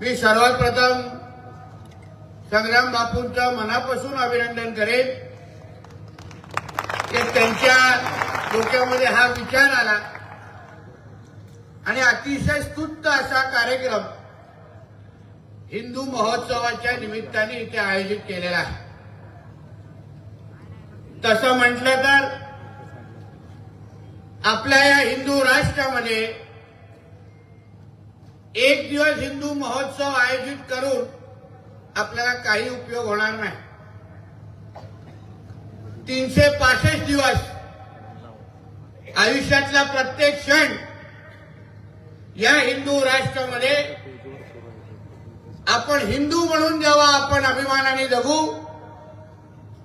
मी सर्वात प्रथम संग्राम बापूंचं मनापासून अभिनंदन करेन. की त्यांच्या डोक्यामध्ये हा विचार आला आणि अतिशय स्तुत्त असा कार्यक्रम हिंदू महोत्सवाच्या निमित्ताने इथे आयोजित केलेला आहे. तसं म्हटलं तर आपल्या या हिंदू राष्ट्रामध्ये एक दिवस हिंदू महोत्सव आयोजित करून आपल्याला काही उपयोग होणार नाही. तीनशे पासष्ट दिवस आयुष्यातला प्रत्येक क्षण या हिंदू राष्ट्रामध्ये आपण हिंदू म्हणून जेव्हा आपण अभिमानाने जगू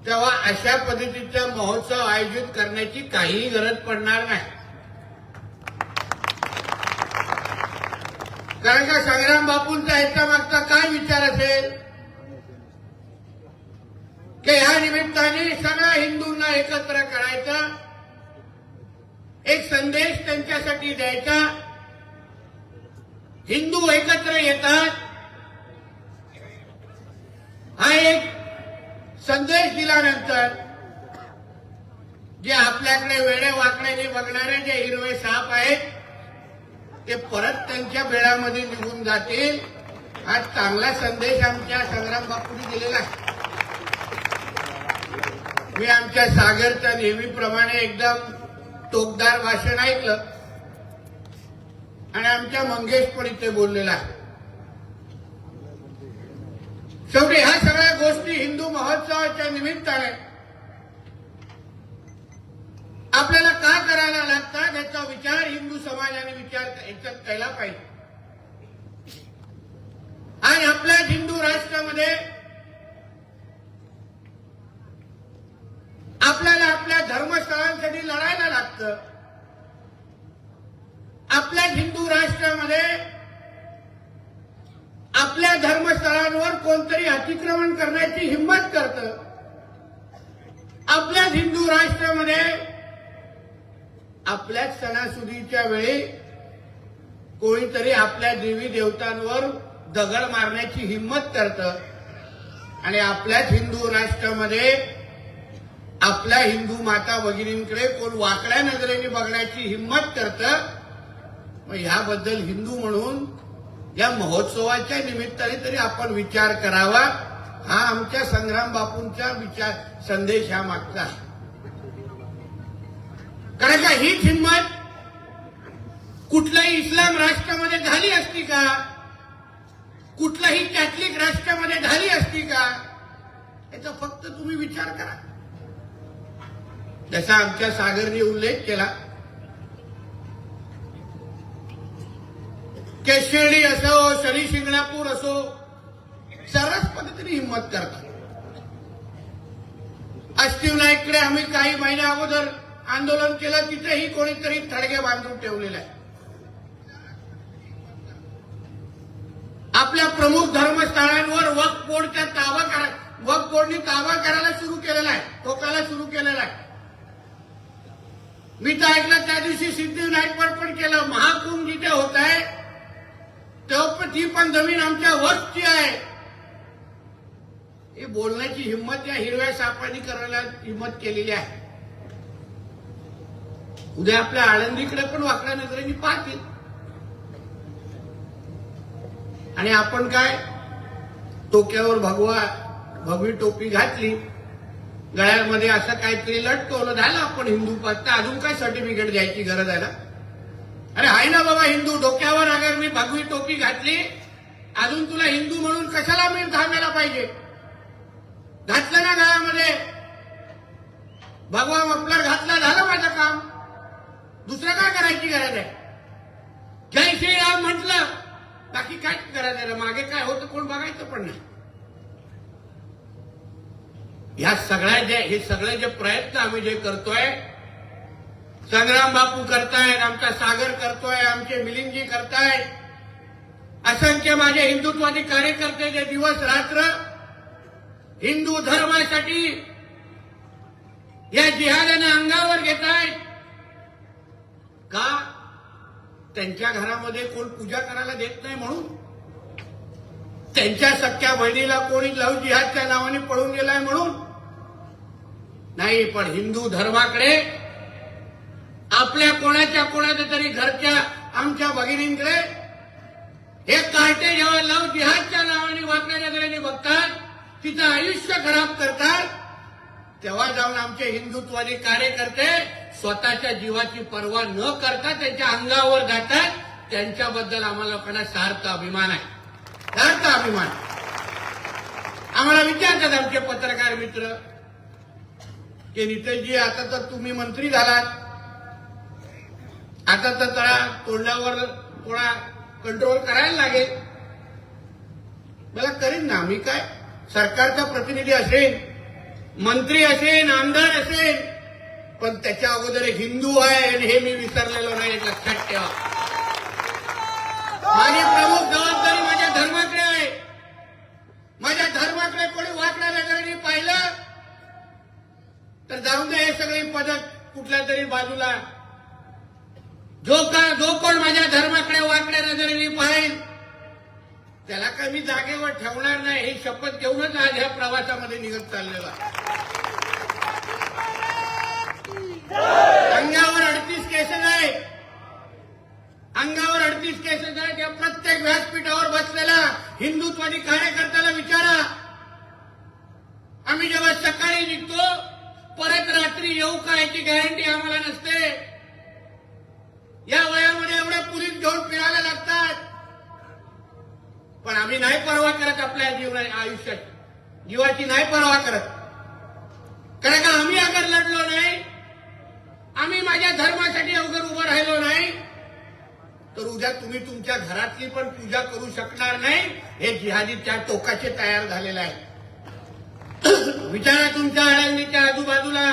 तेव्हा अशा पद्धतीचा महोत्सव आयोजित करण्याची काहीही गरज पडणार नाही. कारण का संग्राम बापूंचा ह्याच्या मागचा काय विचार असेल? की ह्या निमित्ताने सगळ्या हिंदूंना एकत्र करायचा एक संदेश त्यांच्यासाठी द्यायचा हिंदू एकत्र येतात हा एक संदेश दिल्यानंतर जे आपल्याकडे वेळे वाकड्याने बघणारे जे हिरवे साप आहेत ते परत त्यांच्या बेळामध्ये निघून जातील. हा चांगला संदेश आमच्या संग्राम बापूंनी दिलेला आहे. मी आमच्या सागरच्या नेहमीप्रमाणे एकदम टोकदार भाषण ऐकलं आणि आमच्या मंगेश पण इथे बोललेला आहे. शेवटी ह्या सगळ्या गोष्टी हिंदू महोत्सवाच्या निमित्ताने आपल्याला का करायला लागतात याचा विचार हिंदू समाजाने विचार याच्यात केला पाहिजे. आणि आपल्या हिंदू राष्ट्रामध्ये आपल्याला आपल्या धर्मस्थळांसाठी लढायला लागतं. आपल्या हिंदू राष्ट्रामध्ये आपल्या धर्मस्थळांवर कोणतरी अतिक्रमण करण्याची हिंमत करतं. आपल्या हिंदू राष्ट्रामध्ये आपल्याच सणासुदीच्या वेळी कोणीतरी आपल्या देवी देवतांवर दगड मारण्याची हिंमत करतं. आणि आपल्याच हिंदू राष्ट्रामध्ये आपल्या हिंदू माता भगिनींकडे कोण वाकड्या नजरेने बघण्याची हिंमत करतं मग ह्याबद्दल हिंदू म्हणून या महोत्सवाच्या निमित्ताने तरी आपण विचार करावा. हा आमच्या संग्राम बापूंचा विचार संदेश हा मागचा. आहे कारण का हीच हिंमत कुठल्याही इस्लाम राष्ट्रामध्ये झाली असती का? कुठल्याही कॅथलिक राष्ट्रामध्ये झाली असती का? याचा फक्त तुम्ही विचार करा. जसा आमच्या सागरने उल्लेख केला केशेडी असो शनी शिंगणापूर असो सर्रास पद्धतीने हिंमत करतात. अष्टिवनाईकडे आम्ही काही महिन्या अगोदर आंदोलन केलं तिथेही कोणीतरी थडगे बांधून ठेवलेले आहे. आपल्या प्रमुख धर्मस्थळांवर वक्फ बोर्डचा ताबा करा वक्फ बोर्डने ताबा करायला सुरू केलेला आहे टोकाला सुरू केलेला आहे. मी तर ऐकलं त्या दिवशी सिद्धिविनायकवर पण केलं महाकुंभ जिथे होत आहे तेव्हा ती पण जमीन आमच्या वस्ती आहे. ही बोलण्याची हिंमत या हिरव्या सापांनी करायला हिंमत केलेली आहे. उद्या आपल्या आळंदीकडे पण वाकड्या नजरेने पाहतील आणि आपण काय? टोक्यावर भगवा भगवी टोपी घातली. गळ्यामध्ये असं काहीतरी लटकवलं. झालं आपण हिंदू पाहता अजून काय सर्टिफिकेट द्यायची गरज आहे ना? अरे आहे ना बाबा हिंदू. डोक्यावर अगर मी भगवी टोपी घातली अजून तुला हिंदू म्हणून कशाला मी थांबायला पाहिजे? घातलं ना गळ्यामध्ये? भगवा मफलर घातला झालं माझं काम. दुसरं काय करायची गरज आहे? जय श्रीराम म्हटलं बाकी काय गरज आहे? मागे काय होतं कोण बघायचं पण नाही. ह्या सगळ्या जे हे सगळे जे प्रयत्न आम्ही जे करतोय संग्राम बापू करतायत आमचा सागर करतोय आमचे मिलिंदजी करतायत असंख्य माझे हिंदुत्वादी कार्यकर्ते जे दिवस रात्र हिंदू धर्मासाठी या जिहादाने अंगावर घेत आहेत का त्यांच्या घरामध्ये कोण पूजा करायला देत नाही म्हणून? त्यांच्या सख्या बहिणीला कोणी लव जिहादच्या नावाने पळून गेलाय म्हणून? नाही पण हिंदू धर्माकडे आपल्या कोणाच्या कोणाच्या तरी घरच्या आमच्या भगिनींकडे हे कार्टे जेव्हा लव जिहादच्या नावाने वाकणाऱ्या नजरेने बघतात तिचं आयुष्य खराब करतात तेव्हा जाऊन आमचे हिंदुत्वादी कार्यकर्ते स्वतःच्या जीवाची पर्वा न करता त्यांच्या अंगावर जातात त्यांच्याबद्दल आम्हाला लोकांना सार्थ अभिमान आहे. सार्थ अभिमान. आम्हाला विचारतात आमचे पत्रकार मित्र की नितेशजी आता तर तुम्ही मंत्री झालात. आता तर तळा तोंडावर थोडा कंट्रोल करायला लागेल. मला करीन ना मी काय? सरकारचा प्रतिनिधी असेल मंत्री असेल आमदार असेल पण त्याच्या अगोदर एक हिंदू आहे आणि हे मी विसरलेलो नाही लक्षात ठेवा. माझी प्रमुख जबाबदारी माझ्या धर्माकडे आहे. माझ्या धर्माकडे कोणी वाकड्या नजरेने पाहिलं तर जाऊन दे हे सगळी पदक कुठल्या तरी बाजूला. जो का जो कोण माझ्या धर्माकडे वाकड्या नजरेने पाहिल त्याला काही मी जागेवर ठेवणार नाही ही शपथ घेऊनच आज ह्या प्रवासामध्ये निघत चाललेला अंगावर अडतीस केसेस आहे. अंगावर अडतीस केसेस आहे. त्या प्रत्येक व्यासपीठावर बसलेला हिंदुत्वादी कार्यकर्त्याला विचारा. आम्ही जेव्हा सकाळी निघतो परत रात्री येऊ का याची गॅरंटी आम्हाला नसते. या वयामध्ये एवढे पोलीस घेऊन फिरायला लागतात. पण आम्ही नाही पर्वा करत आपल्या जीवना आयुष्यात. जीवाची नाही पर्वा करत. कारण का आम्ही अगर लढलो नाही आम्ही माझ्या धर्मासाठी अवघड उभं राहिलो नाही तर उद्या तुम्ही तुमच्या घरातली पण पूजा करू शकणार नाही हे जिहादी त्या टोकाचे तयार झालेलं आहे. विचारा तुमच्या अडंगीच्या आजूबाजूला.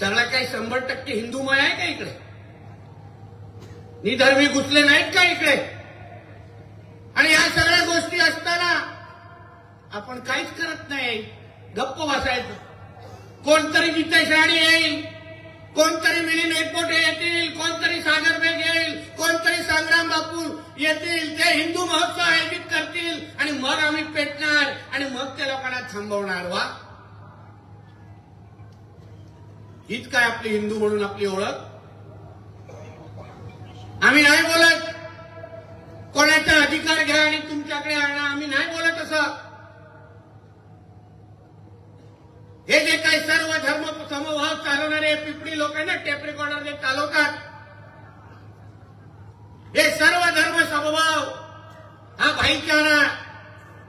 सगळा काही शंभर टक्के हिंदूमय आहे का इकडे? निधर्मी घुसले नाहीत का इकडे? आणि या सगळ्या गोष्टी असताना आपण काहीच करत नाही. गप्प बसायचं. कोणतरी नितेश राणे येईल कोणतरी मिलिंद एकपोटे येतील कोणतरी सागर बेग येईल कोणतरी संग्राम बापू येतील ते हिंदू महोत्सव आयोजित करतील आणि मग आम्ही पेटणार आणि मग त्या लोकांना थांबवणार वा. हीच काय आपली हिंदू म्हणून आपली ओळख? आम्ही नाही बोलत. कोणाचा अधिकार घ्या आणि तुमच्याकडे आणा. आम्ही नाही बोलत असं हे जे काही सर्व समभाव चालवणारे पिपडी लोक आहे ना टेप रेकॉर्डर चालवतात. हे सर्व धर्म समभाव. हा भाईचारा.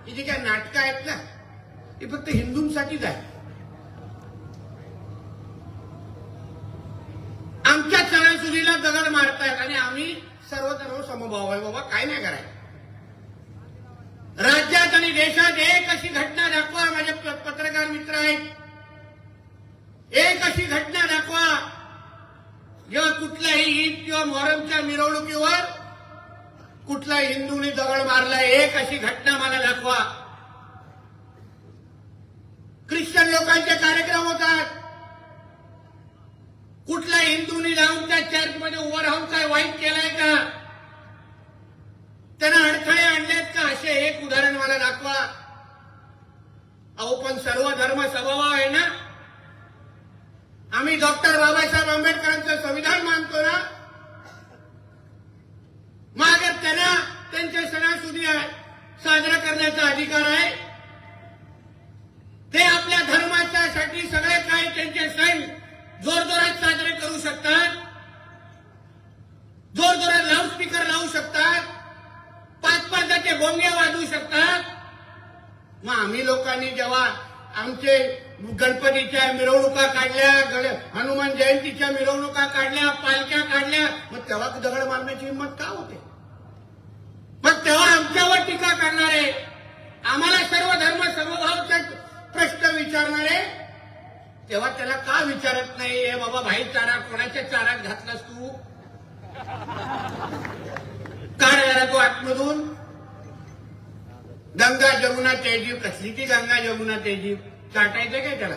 ही जी काय नाटकं आहेत ना ही फक्त हिंदूंसाठीच आहे आमच्या सणासुदीला दगड मारतायत आणि आम्ही सर्व धर्म समभाव आहे. बाबा काय नाही करायचं. राज्यात आणि देशात एक अशी घटना दाखवा. माझे प- पत्रकार मित्र आहेत. एक अशी घटना दाखवा. जेव्हा कुठल्याही ईद किंवा मोहरमच्या मिरवणुकीवर कुठला हिंदूंनी दगड मारलाय एक अशी घटना मला दाखवा. ख्रिश्चन लोकांचे कार्यक्रम होतात. कुठल्या हिंदूंनी जाऊन त्या चर्चमध्ये उभं राहून काय वाईट केलंय का? त्यांना अडथळे आणलेत का? असे एक उदाहरण मला दाखवा. अहो पण सर्व धर्म स्वभाव आहे ना? आम्ही डॉक्टर बाबासाहेब आंबेडकरांचं संविधान मानतो ना? मग त्यांना त्यांचे सणासुदी साजरा करण्याचा अधिकार आहे. ते आपल्या धर्माच्यासाठी सगळे काही त्यांचे सण जोरजोरात साजरे करू शकतात. जोरजोरात लाऊडस्पीकर लावू शकतात. पाच पाचाचे भोंगे वाजवू शकतात. मग आम्ही लोकांनी जेव्हा आमचे गणपतीच्या मिरवणुका काढल्या हनुमान जयंतीच्या मिरवणुका काढल्या पालख्या काढल्या मग तेव्हा दगड मारण्याची हिंमत का होते? मग तेव्हा आमच्यावर टीका करणारे आम्हाला सर्व धर्म सर्वभावचा प्रश्न विचारणारे तेव्हा त्याला का विचारत नाही? हे बाबा भाई चारा कोणाच्या चारात घातलास तू? काय जरा तू आतमधून गंगा जमुना तेजीव कसली ती गंगा जमुना तेजीव चाटायचं काय त्याला?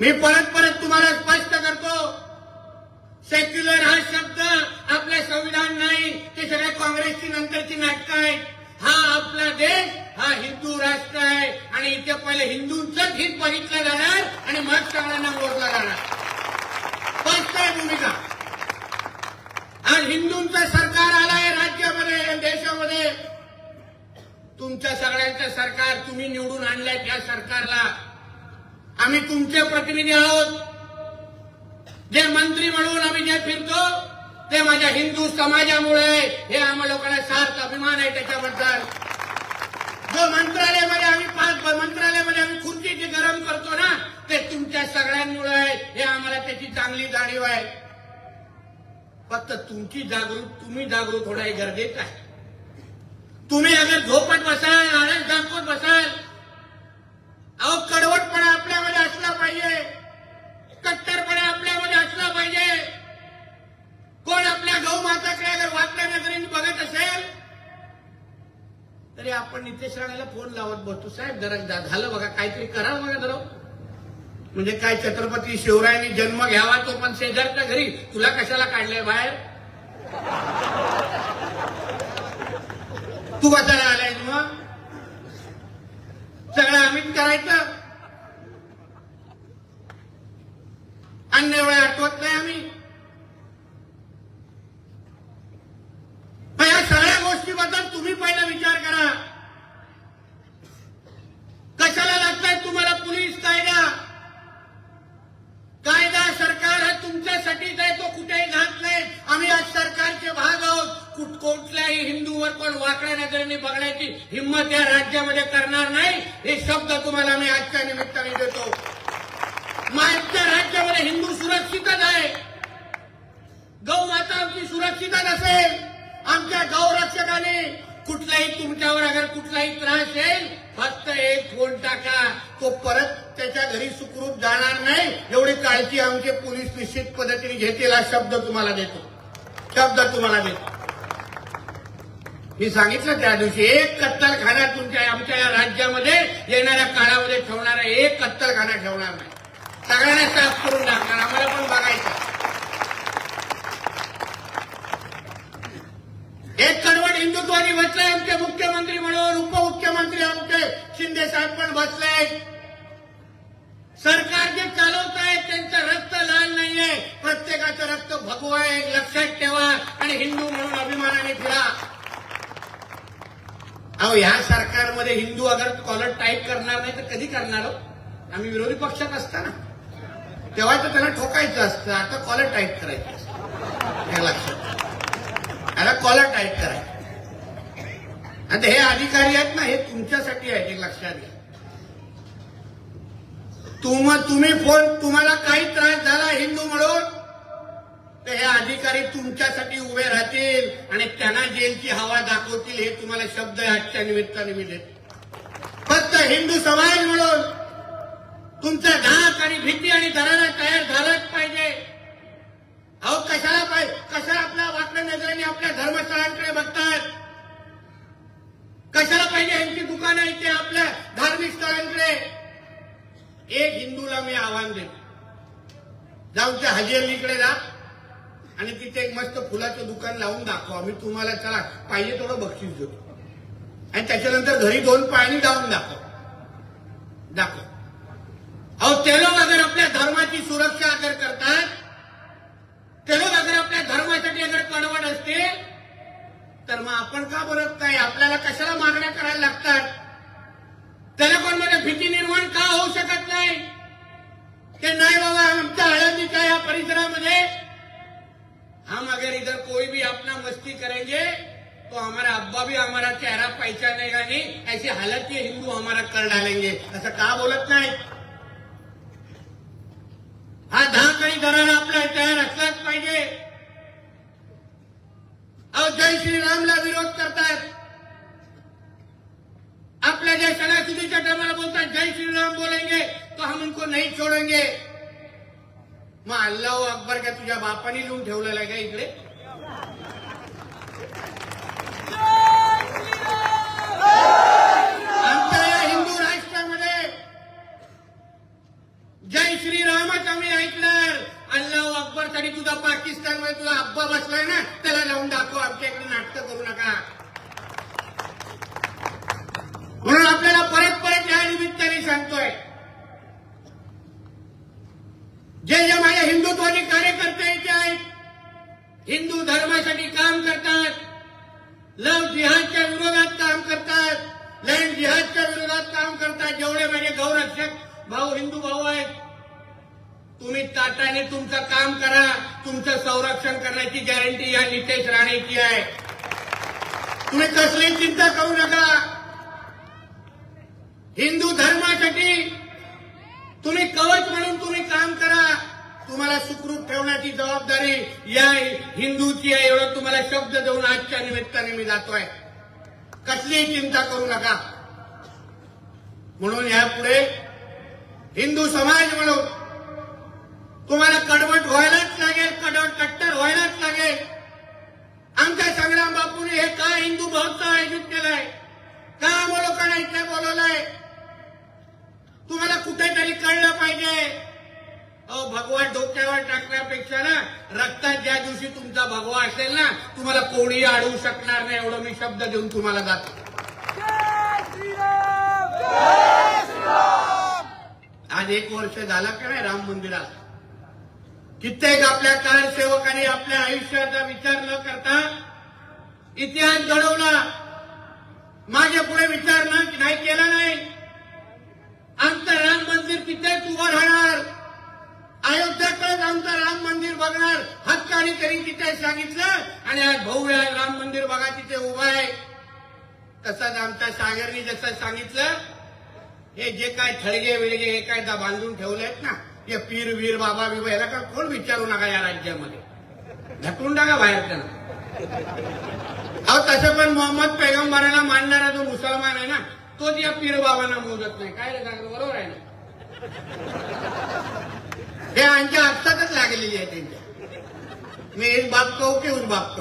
मी परत परत तुम्हाला स्पष्ट करतो. सेक्युलर हा शब्द आपल्या संविधान नाही ते सगळ्या काँग्रेसची देश हा हिंदू राष्ट्र आहे. आणि इथे पहिले हिंदूंचंच हित बघितलं जाणार आणि मग सगळ्यांना मोडलं जाणार. स्पष्ट आहे भूमिका. आज हिंदूंचं सरकार आलं राज्यामध्ये देशामध्ये तुमच्या सगळ्यांचं सरकार तुम्ही निवडून आणलंय त्या सरकारला. आम्ही तुमचे प्रतिनिधी आहोत. जे मंत्री म्हणून आम्ही जे फिरतो ते माझ्या हिंदू समाजामुळे. हे आम्हा लोकांना सार्थ अभिमान आहे त्याच्याबद्दल. जो मंत्रालयामध्ये आम्ही पाच मंत्रालयामध्ये आम्ही खुर्ची जी गरम करतो ना ते तुमच्या सगळ्यांमुळे आहे. हे आम्हाला त्याची चांगली जाणीव आहे. फक्त तुमची जागरूक तुम्ही जागरूक होणं हे गरजेचं आहे. तुम्ही अगर झोपत बसाल आळस दाखवत बसाल. अहो कडवटपणा आपल्यामध्ये असला पाहिजे. कट्टरपणा आपल्यामध्ये असला पाहिजे. कोण आपल्या गौ माताकडे अगर वाकड्या नजरेने बघत असेल तरी आपण नितेश राणाला फोन लावत बसतो. साहेब जरा झालं बघा काहीतरी करा बघा जरा. म्हणजे काय छत्रपती शिवरायांनी जन्म घ्यावा तो पण शेजारच्या घरी. तुला कशाला काढलंय बाहेर? तू कशाला आलाय मग? सगळं आम्हीच करायचं अन्य वेळा आठवत नाही आम्ही पण या सगळ्या गोष्टीबद्दल तुम्ही पहिला विचार करा कशाला लागताय तुम्हाला पोलीस कायदा कायदा सरकार हा तुमच्यासाठीच आहे तो कुठेही घात नाही आम्ही आज सरकारचे भाग आहोत कुठ कोणत्याही कोण वाकड्या नजरेने बघण्याची हिंमत या राज्यामध्ये करणार नाही हे शब्द तुम्हाला मी आजच्या निमित्ताने देतो. आजच्या राज्यामध्ये हिंदू सुरक्षितच आहे. गौ माता आमची सुरक्षितच असेल. आमच्या गौरक्षकाने कुठलाही तुमच्यावर अगर कुठलाही त्रास येईल फक्त एक फोन टाका. तो परत त्याच्या घरी सुखरूप जाणार नाही. एवढी काळजी आमचे पोलीस निश्चित पद्धतीने घेतील हा शब्द तुम्हाला देतो. शब्द तुम्हाला देतो. मी सांगितलं त्या दिवशी एक कत्तलखाना तुमच्या आमच्या या राज्यामध्ये येणाऱ्या काळामध्ये ठेवणारा एक कत्तलखाना ठेवणार नाही. सगळ्यांना साफ करून टाकणार आम्हाला पण बघायचं एक कडवट हिंदुत्वादी बसले आमचे मुख्यमंत्री म्हणून उपमुख्यमंत्री आमचे शिंदे साहेब पण बसले सरकार जे चालवत आहे त्यांचं रक्त लाल नाहीये प्रत्येकाचं रक्त भगवं आहे एक लक्षात ठेवा आणि हिंदू म्हणून अभिमानाने फिरा अहो ह्या सरकारमध्ये हिंदू अगर कॉलर टाईप करणार नाही तर कधी करणार हो आम्ही विरोधी पक्षात असताना तेव्हा तर त्यांना ठोकायचं असतं आता कॉलर टाईप करायचं असतं हे लक्षात याला कॉलर टाईप करायचं आता हे अधिकारी आहेत ना हे तुमच्यासाठी आहेत हे लक्षात घ्या तुम्ही फोन तुम्हाला काही त्रास झाला हिंदू म्हणून? तर हे अधिकारी तुमच्यासाठी उभे राहतील आणि त्यांना जेलची हवा दाखवतील हे तुम्हाला शब्द आजच्या निमित्ताने मिळेल फक्त हिंदू समाज म्हणून तुमचा धाक आणि भीती आणि धराला तयार झालाच पाहिजे. अहो कशाला पाहिजे कशाला आपल्या वाकड्या नजरेने आपल्या धर्मस्थळांकडे बघतात? कशाला पाहिजे यांची दुकानं इथे आपल्या धार्मिक स्थळांकडे? एक हिंदूला मी आव्हान देतो. जाऊन त्या हजी अलीकडे जा. आणि तिथे एक मस्त फुलाचं दुकान लावून दाखवा. मी तुम्हाला चला पाहिजे थोडं बक्षीस देतो. आणि त्याच्यानंतर घरी दोन पाणी जाऊन दाखव. दाखव. अहो ते लोक अगर आपल्या धर्माची सुरक्षा अगर करतात ते लोक अगर आपल्या धर्मासाठी अगर कडवड असते तर मग आपण का बोलत नाही? आपल्याला कशाला मागण्या करायला लागतात त्याला कोणमध्ये भीती निर्माण का होऊ शकत नाही की नाही बाबा आमच्या आळंदीच्या या परिसरामध्ये हम अगर इधर कोई भी अपना मस्ती करेंगे तो हमारा अब्बा भी हमारा चेहरा पहचानेगा नहीं। ऐसी हालत ये हिंदू हमारा कर डालेंगे। असं का बोलत नाही। हा धाक आणि घराला आपला तयार असलाच पाहिजे अहो जय श्रीरामला विरोध करतात आपल्या ज्या सणासुदीच्या टायमाला बोलतात जय श्रीराम बोलेंगे तो हम उनको नहीं छोडेंगे। मग अल्लाह अकबर का तुझ्या बापाने लिहून ठेवलेला आहे का इकडे आमच्या या हिंदू राष्ट्रामध्ये जय श्रीरामच आम्ही ऐकणार अल्लाह अकबरसाठी तुझा पाकिस्तानमध्ये तुझा अब्बा बसलाय ना त्याला जाऊन दाखव आमच्या इकडे नाटकं करू नका लव जिहादच्या विरोधात काम करतात लँड जिहादच्या विरोधात काम करतात जेवढे माझे गौरक्षक भाऊ हिंदू भाऊ आहेत तुम्ही ताटाने तुमचं काम करा तुमचं संरक्षण करण्याची गॅरंटी या नितेश राणेची आहे तुम्ही कसली चिंता करू नका. हिंदू धर्मासाठी तुम्ही कवच म्हणून तुम्ही काम करा. तुम्हाला सुखरूप ठेवण्याची जबाबदारी या हिंदूची आहे एवढं तुम्हाला शब्द देऊन आजच्या निमित्ताने मी जातोय. कसलीही चिंता करू नका. म्हणून यापुढे हिंदू समाज म्हणून तुम्हाला कडवट व्हायलाच लागेल कडवट कट्टर व्हायलाच लागेल. आमच्या संग्राम बापूने हे का हिंदू महोत्सव आयोजित केलाय? का आम्हा लोकांना इथे बोलवलंय? तुम्हाला कुठेतरी कळलं पाहिजे. अहो भगवा डोक्यावर टाकण्यापेक्षा ना रक्तात ज्या दिवशी तुमचा भगवा असेल ना तुम्हाला कोणी अडवू शकणार नाही एवढं मी शब्द देऊन तुम्हाला जातो. आज एक वर्ष झालं का नाही राम मंदिरात? कित्येक आपल्या कारसेवकांनी आपल्या आयुष्याचा विचार न करता इतिहास घडवला. मागे पुढे विचार नाही केला नाही. आमचं राम मंदिर तिथेच उभं राहणार. अयोध्याकडेच आमचं राम मंदिर बघणार. हक्काने तरी तिथे सांगितलं आणि आज भव्य राम मंदिर बघा तिथे उभं आहे. तसंच आमच्या सागरनी जसं सांगितलं हे जे काय थळगे विळगे हे काय बांधून ठेवलेत ना? हे पीर वीर बाबा बिबा याला का कोण विचारू नका या राज्यामध्ये? ढकलून टाका बाहेर त्यांना अहो तसं पण मोहम्मद पैगंबराला मानणारा जो मुसलमान आहे ना तोच या पीर बाबांना मोजत नाही. काय रे सांगतो बरोबर आहे ना? हे आमच्या हातातच लागलेली आहे त्यांच्या. मी एक बाप कहू की उस बाप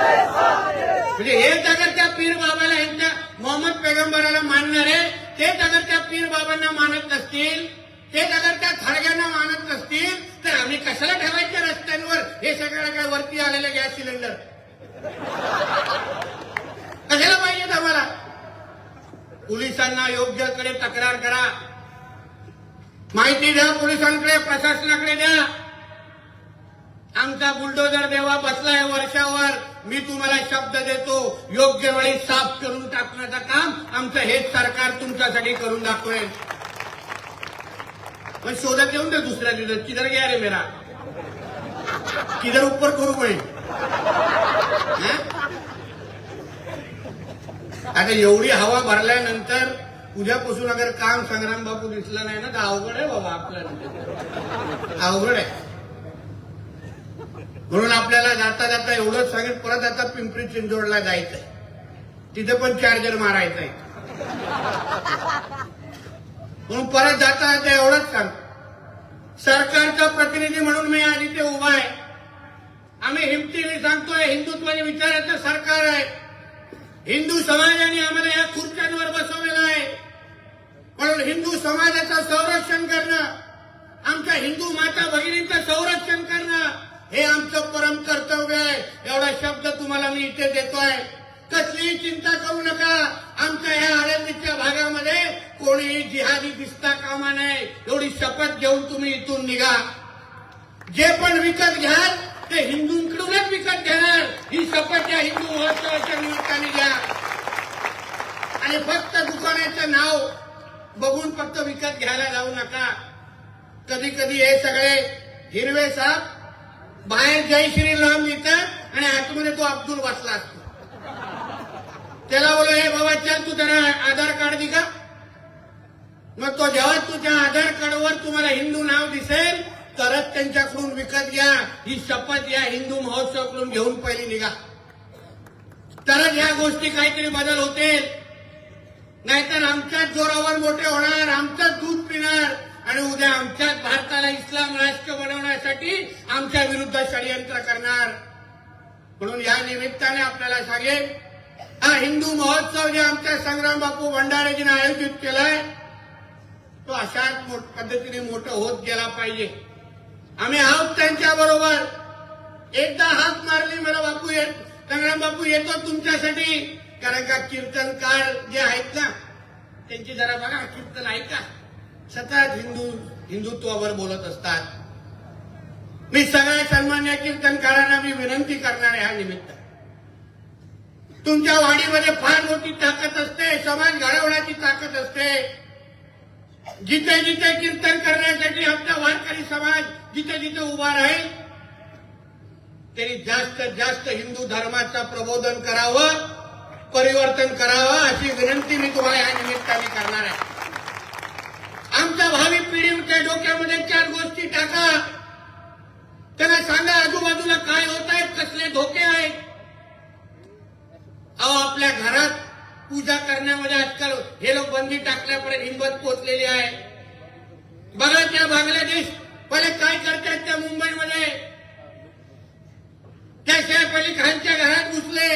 म्हणजे हेच अगर त्या पीर बाबाला यांच्या मोहम्मद पैगंबराला मानणारे तेच अगर त्या पीर बाबांना मानत नसतील तेच अगर त्या थडग्यांना मानत नसतील तर आम्ही कशाला ठेवायच्या रस्त्यांवर? हे सगळ्या काय वरती आलेले गॅस सिलेंडर? कशाला पाहिजेत आम्हाला? पोलिसांना योग्यकडे तक्रार करा. माहिती द्या पोलिसांकडे प्रशासनाकडे द्या. आमचा बुलडोजर देवा बसलाय वर्षावर. मी तुम्हाला शब्द देतो योग्य वेळी साफ करून टाकण्याचं काम आमचं हेच सरकार तुमच्यासाठी करून दाखवेल. पण शोधत येऊन दे दुसऱ्या दिवस किधर गया रे मेरा? किधर ऊपर करू पडेल आता एवढी हवा भरल्यानंतर उद्यापासून अगर काम संग्राम बापू दिसलं नाही ना तर अवघड आहे बाबा आपल्याला अवघड आहे. म्हणून आपल्याला जाता जाता एवढंच सांगेल परत आता पिंपरी चिंचवडला जायचंय. तिथे पण चार्जर मारायचंय. म्हणून परत जाता जाता एवढंच सांग सरकारचा प्रतिनिधी म्हणून मी आज इथे उभा आहे. आम्ही हिमतीने सांगतोय हिंदुत्वाने विचारायचं सरकार आहे. हिंदू समाजाने आम्हाला या खुर्च्यांवर बसवलेलं आहे. म्हणून हिंदू समाजाचं संरक्षण करणं आमच्या हिंदू माता भगिनींचं संरक्षण करणं हे आमचं परम कर्तव्य आहे. एवढा शब्द तुम्हाला मी इथे देतोय. कसलीही चिंता करू नका. आमच्या ह्या आळंदीच्या भागामध्ये कोणीही जिहादी दिसता कामा नये. एवढी शपथ घेऊन तुम्ही इथून निघा. जे पण विकत घ्याल ते हिंदूंकडूनच विकत घेणार. ही शपथ या हिंदू महोत्सवाच्या निमित्ताने घ्या. आणि फक्त दुकानाचं नाव बघून फक्त विकत घ्यायला जाऊ नका. कधी कधी हे सगळे हिरवे साप बाहेर जय श्रीराम लिहितात आणि आतमध्ये तो अब्दुल बसला असतो. त्याला बोलो हे बाबा चल तू त्याला आधार कार्ड दि का? मग तो जेव्हा तुझ्या आधार कार्डवर तुम्हाला हिंदू नाव दिसेल तरच त्यांच्याकडून विकत घ्या. ही शपथ या हिंदू महोत्सवाकडून घेऊन पहिली निघा. तरच ह्या गोष्टी काहीतरी बदल होतील. नाहीतर आमच्याच जोरावर मोठे होणार आमचंच दूध पिणार. आणि उद्या आमच्याच भारताला इस्लाम राष्ट्र बनवण्यासाठी आमच्या विरुद्ध षडयंत्र करणार. म्हणून या निमित्ताने आपल्याला सांगेन हा हिंदू महोत्सव जे आमच्या संग्राम बापू भंडारेजीने आयोजित केलाय तो अशाच मोठ- पद्धतीने मोठं होत गेला पाहिजे. आम्ही आहोत त्यांच्या बरोबर. एकदा हात मारली मला बापू येत संग्राम बापू येतो तुमच्यासाठी. कारण का कीर्तनकार जे आहेत ना त्यांची जरा बघा कीर्तन ऐका. सतत हिंदू हिंदुत्वावर बोलत असतात. मी सगळ्या सन्मान्य कीर्तनकारांना मी विनंती करणार आहे हा निमित्त. तुमच्या वाडीमध्ये फार मोठी ताकद असते समाज घडवण्याची ताकद असते. जिथे जिथे कीर्तन करण्यासाठी आमचा वारकरी समाज जिथे जिथे उभा राहील त्यांनी जास्तीत जास्त हिंदू धर्माचं प्रबोधन करावं परिवर्तन करावं अशी विनंती मी तुम्हाला या निमित्ताने करणार आहे. आमच्या भावी पिढीच्या डोक्यामध्ये चार गोष्टी टाका. त्यांना सांगा आजूबाजूला काय होत आहेत कसले धोके आहेत अहो आपल्या घरात पूजा करण्यामध्ये आजकाल हे लोक बंदी टाकल्यापर्यंत हिंमत पोचलेली आहे. बघा त्या बांगलादेश पहिले काय करतात त्या मुंबईमध्ये? त्या शेफ अली खानच्या घरात घुसले.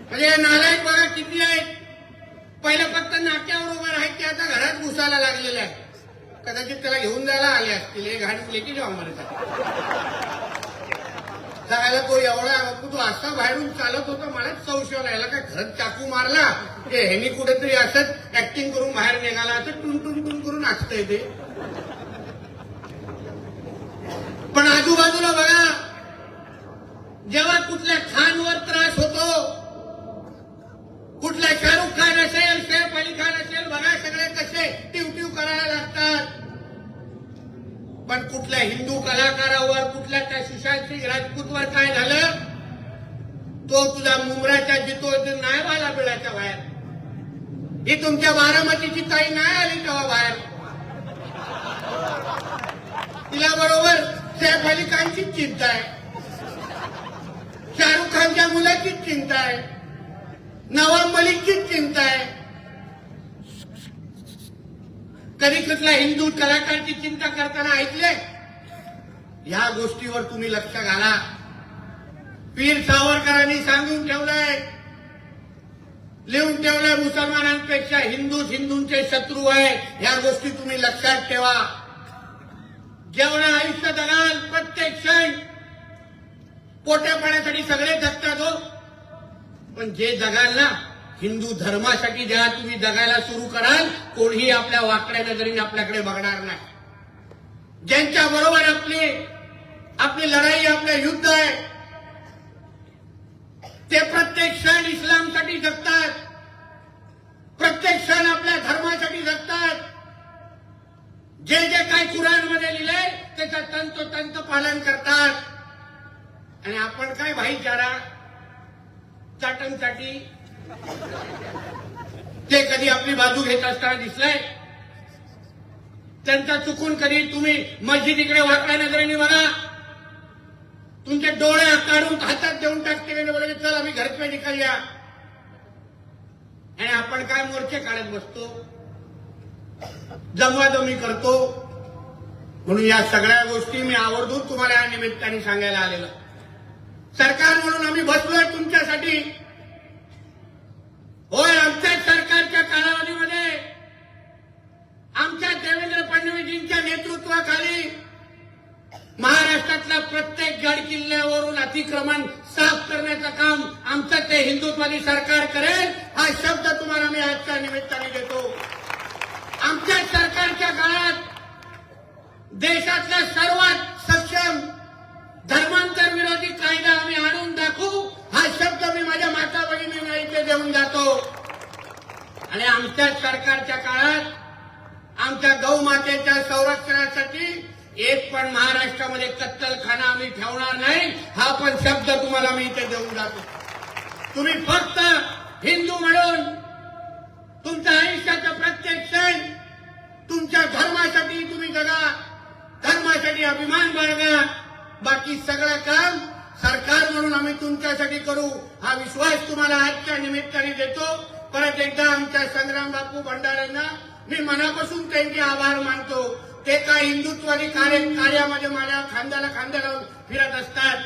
म्हणजे नालायक बघा किती आहेत. पहिलं फक्त नाक्यावर उभं की आता घरात घुसायला लागलेलं आहे. कदाचित त्याला घेऊन जायला आले असतील हे घाण लेकी जाऊ आम्हाला जायला तो एवढा तू असा बाहेरून चालत होता मला संशय राहिला काय घरात चाकू मारला ते ह्यानी कुठेतरी असंच ऍक्टिंग करून बाहेर निघाला असं टुन टुन टुन करून नाचतंय ते. पण आजूबाजूला बघा जेव्हा कुठल्या खानवर त्रास होतो कुठल्या शाहरुख खान असेल सैफ अली खान असेल बघा सगळे कसे टिव करायला लागतात. पण कुठल्या हिंदू कलाकारावर कुठल्या त्या सुशांत सिंग राजपूतवर काय झालं? तो तुझा मुंबराच्या जितो नाही वाला बिळाच्या बाहेर. ही तुमच्या बारामतीची ताई नाही आली तेव्हा बाहेर. तिला बरोबर सैफ अली खानचीच चिंता आहे. शाहरुख खानच्या मुलाचीच चिंता आहे. नवाब मलिकचीच चिंता आहे. कधी कुठला हिंदू कलाकारची चिंता करताना ऐकले या गोष्टीवर तुम्ही लक्ष घाला. पीर सावरकरांनी सांगून ठेवलंय लिहून ठेवलंय मुसलमानांपेक्षा हिंदूच हिंदूंचे शत्रू आहे या गोष्टी तुम्ही लक्षात ठेवा. जेवढं आयुष्य दगाल प्रत्येक क्षण पोट्या पाण्यासाठी सगळे जगतात हो. पण जे जगाल ना हिंदू धर्मासाठी जेव्हा तुम्ही जगायला सुरू कराल कोणीही आपल्या वाकड्या नजरेने आपल्याकडे बघणार नाही. ज्यांच्या बरोबर आपली आपली लढाई आपलं युद्ध आहे ते प्रत्येक क्षण इस्लामसाठी जगतात. प्रत्येक क्षण आपल्या धर्मासाठी जगतात. जे जे काही कुराणमध्ये लिहिलंय त्याचं तंतोतंत पालन करतात. आणि आपण काय भाईचारा चाटणसाठी. ते कधी आपली बाजू घेत असताना दिसलंय. त्यांचा चुकून कधी तुम्ही मस्जिदीकडे वाकड्या नजरेने म्हणा तुमचे डोळे काढून हातात देऊन टाकते बोलायचे चल आम्ही घरचे निघाल्या. आणि आपण काय मोर्चे काढत बसतो? जमवाजमी करतो. म्हणून या सगळ्या गोष्टी मी आवर्जून तुम्हाला या निमित्ताने सांगायला आलेलं. सरकार म्हणून आम्ही बसलोय तुमच्यासाठी. होय आमच्या सरकारच्या कालावधीमध्ये आमच्या देवेंद्र फडणवीसजींच्या नेतृत्वाखाली महाराष्ट्रातल्या प्रत्येक गड किल्ल्यावरून अतिक्रमण साफ करण्याचं काम आमचं ते हिंदुत्वादी सरकार करेल हा शब्द तुम्हाला मी आजच्या निमित्ताने देतो. आमच्या सरकारच्या काळात देशातल्या सर्वात सक्षम धर्मांतर विरोधी कायदा आम्ही आणून दाखवू हा शब्द मी माझ्या माता भगिनींना इथे देऊन जातो आणि आमच्या सरकारच्या काळात आमच्या गौमातेच्या संरक्षणासाठी एक पण महाराष्ट्रामध्ये कत्तलखाना आम्ही ठेवणार नाही हा पण शब्द तुम्हाला मी इथे देऊन जातो. तुम्ही फक्त हिंदू म्हणून तुमच्या आयुष्याचा प्रत्येक क्षण तुमच्या धर्मासाठी तुम्ही जगा धर्मासाठी अभिमान बाळगा बाकी सगळं काम सरकार म्हणून आम्ही तुमच्यासाठी करू हा विश्वास तुम्हाला आजच्या निमित्ताने देतो. परत एकदा आमच्या संग्राम बापू भंडाऱ्यांना मी मनापासून त्यांचे आभार मानतो. ते काय हिंदुत्वादी कार्य कार्यामध्ये माझ्या खांद्याला खांद्याला फिरत असतात.